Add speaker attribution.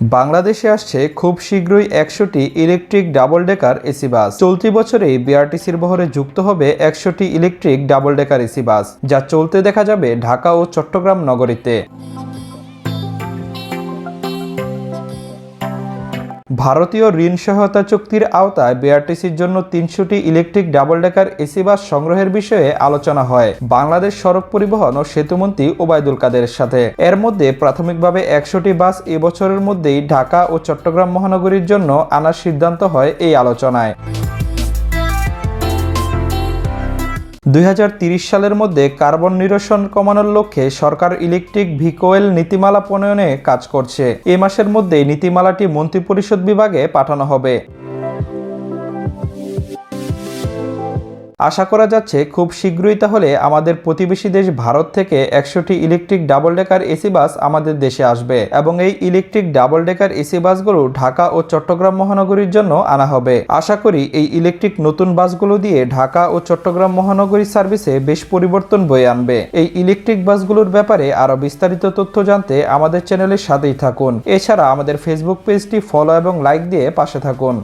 Speaker 1: বাংলাদেশে আসছে খুব শীঘ্রই একশোটি electric double decker AC bus চলতি বছরে বিআরটিসির বহরে যুক্ত হবে একশোটি electric double decker AC bus যা চলতে দেখা যাবে ঢাকা ও চট্টগ্রাম নগরীতে। ভারতীয় ঋণ সহায়তা চুক্তির আওতায় বিআরটিসির জন্য তিনশোটি electric double decker AC bus সংগ্রহের বিষয়ে আলোচনা হয়। বাংলাদেশ সড়ক পরিবহন ও সেতুমন্ত্রী ওবায়দুল কাদের সাথে। এর মধ্যে প্রাথমিকভাবে একশোটি বাস এবছরের মধ্যেই ঢাকা ও চট্টগ্রাম মহানগরীর জন্য আনার সিদ্ধান্ত হয় এই আলোচনায়। দুই সালের মধ্যে কার্বন নিরসন কমানোর লক্ষ্যে সরকার ইলেকট্রিক ভিকোয়েল নীতিমালা প্রণয়নে কাজ করছে। এ মাসের মধ্যে নীতিমালাটি মন্ত্রিপরিষদ বিভাগে পাঠানো হবে। আশা করা যাচ্ছে খুব শীঘ্রই তাহলে আমাদের প্রতিবেশী দেশ ভারত থেকে একশোটি electric double decker AC bus আমাদের দেশে আসবে এবং এই ইলেকট্রিক ডাবল ডেকার এসি বাসগুলো ঢাকা ও চট্টগ্রাম মহানগরীর জন্য আনা হবে। আশা করি এই ইলেকট্রিক নতুন বাসগুলো দিয়ে ঢাকা ও চট্টগ্রাম মহানগরী সার্ভিসে বেশ পরিবর্তন বয়ে আনবে। এই ইলেকট্রিক বাসগুলোর ব্যাপারে আরও বিস্তারিত তথ্য জানতে আমাদের চ্যানেলের সাথেই থাকুন। এছাড়া আমাদের ফেসবুক পেজটি ফলো এবং লাইক দিয়ে পাশে থাকুন।